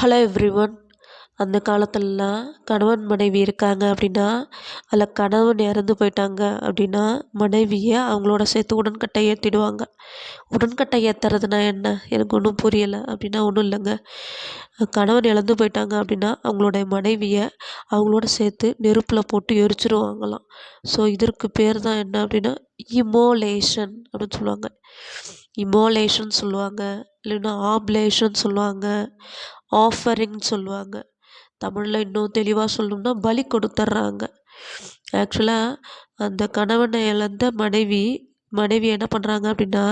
Hello everyone அந்த காலத்துலலாம் கணவன் மனைவி இருக்காங்க அப்படின்னா அதில் கணவன் இறந்து போயிட்டாங்க அப்படின்னா மனைவியை அவங்களோட சேர்த்து உடன்கட்டை ஏற்றிடுவாங்க உடன்கட்டை ஏற்றுறதுனா என்ன? எனக்கு ஒன்றும் புரியலை. அப்படின்னா ஒன்றும் இல்லைங்க. கணவன் இறந்து போயிட்டாங்க அப்படின்னா அவங்களுடைய மனைவியை அவங்களோட சேர்த்து நெருப்பில் போட்டு எரிச்சிருவாங்களாம். ஸோ இதற்கு பேர் தான் என்ன அப்படின்னா இமோலேஷன் அப்படின்னு சொல்லுவாங்க. இமோலேஷன் சொல்லுவாங்க இல்லைன்னா ஆப்லேஷன் சொல்லுவாங்க ஆஃபரிங் சொல்லுவாங்க. தமிழில் இன்னும் தெளிவாக சொல்லணும்னா பலி கொடுத்துட்றாங்க ஆக்சுவலாக அந்த கணவனை இழந்த மனைவி மனைவி என்ன பண்ணுறாங்க அப்படின்னா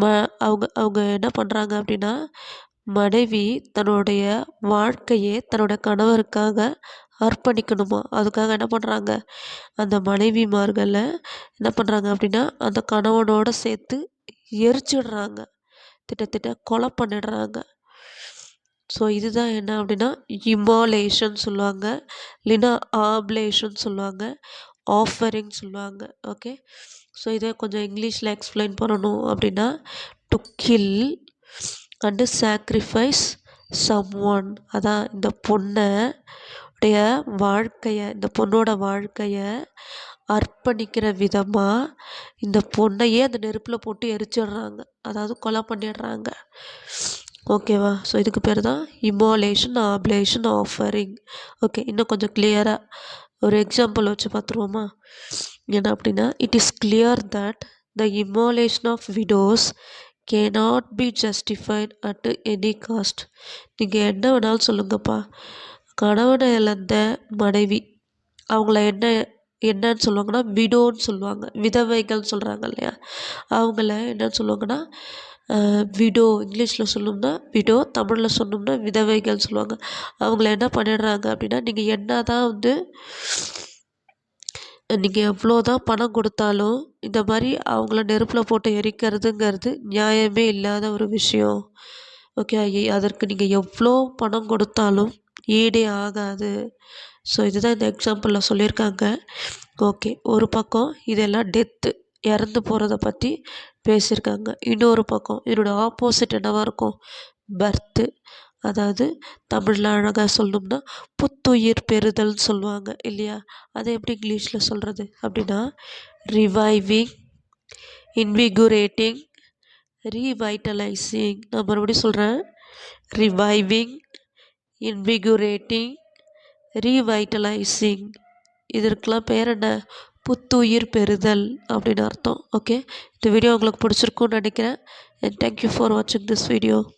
ம அவங்க அவங்க என்ன பண்ணுறாங்க அப்படின்னா மனைவி தன்னுடைய வாழ்க்கையே தன்னோட கணவருக்காக அர்ப்பணிக்கணுமா? அதுக்காக என்ன பண்ணுறாங்க அந்த மனைவிமார்களை என்ன பண்ணுறாங்க அப்படின்னா அந்த கணவனோடு சேர்த்து எரிச்சிடுறாங்க. திட்டத்திட்ட கொலை பண்ணிடுறாங்க. ஸோ இதுதான் என்ன அப்படின்னா இமாலேஷன் சொல்லுவாங்க. இல்லைன்னா ஆப்லேஷன் சொல்லுவாங்க. ஆஃபரிங் சொல்லுவாங்க. ஓகே ஸோ இதை கொஞ்சம் இங்கிலீஷில் எக்ஸ்பிளைன் பண்ணணும் அப்படின்னா to kill and sacrifice some one அதான் இந்த பொண்ணை உடைய வாழ்க்கையை இந்த பொண்ணோட வாழ்க்கையை அர்ப்பணிக்கிற விதமாக இந்த பொண்ணையே அந்த நெருப்பில் போட்டு எரிச்சிடுறாங்க. அதாவது கொலை பண்ணிடுறாங்க. ஓகேவா? ஸோ இதுக்கு பேர் தான் இமோலேஷன் ஆப்லேஷன் ஆஃபரிங் ஓகே இன்னும் கொஞ்சம் கிளியராக ஒரு எக்ஸாம்பிள் வச்சு பார்த்துருவோமா? என்ன அப்படின்னா it is clear that the immolation of widows can not be justified at any cost நீங்கள் என்ன வேணாலும் சொல்லுங்கப்பா. கணவனை இழந்த மனைவி. அவங்கள என்ன என்னன்னு சொல்லுவாங்கன்னா விடோன்னு சொல்லுவாங்க. விதவைகள் சொல்கிறாங்க இல்லையா? அவங்கள என்னன்னு சொல்லுவாங்கன்னா விடோ இங்கிலீஷில் சொல்லணும்னா விடோ தமிழில் சொன்னோம்னா விதவைகள் சொல்லுவாங்க. அவங்கள என்ன பண்ணிடுறாங்க அப்படின்னா நீங்கள் என்ன தான் வந்து நீங்கள் எவ்வளோ தான் பணம் கொடுத்தாலும் இந்த மாதிரி அவங்கள நெருப்பில் போட்டு எரிக்கிறதுங்கிறது நியாயமே இல்லாத ஒரு விஷயம். ஓகே அதற்கு நீங்கள் எவ்வளோ பணம் கொடுத்தாலும் ஈடே ஆகாது. ஸோ இதுதான் இந்த எக்ஸாம்பிளில் சொல்லியிருக்காங்க. ஓகே ஒரு பக்கம் இதெல்லாம் டெத்து இறந்து போகிறத பற்றி பேசியிருக்காங்க. இன்னொரு பக்கம் இதோட ஆப்போசிட் என்னவாக இருக்கும்? பர்த்து அதாவது தமிழில் அழகாக சொல்லணும்னா புத்துயிர் பெறுதல்னு சொல்லுவாங்க இல்லையா? அதை எப்படி இங்கிலீஷில் சொல்கிறது அப்படின்னா ரிவைவிங் இன்விகுரேட்டிங் ரீவைட்டலைசிங் நான் மறுபடியும் சொல்கிறேன் ரிவைவிங் இன்விகுரேட்டிங் ரீவைட்டலைசிங் இதற்கெலாம் பேர் என்ன? புத்துயிர் பெறுதல் அப்படின்னு அர்த்தம். ஓகே இந்த வீடியோ உங்களுக்கு பிடிச்சிருக்குன்னு நினைக்கிறேன். அண்ட் தேங்க்யூ ஃபார் வாட்சிங் திஸ் வீடியோ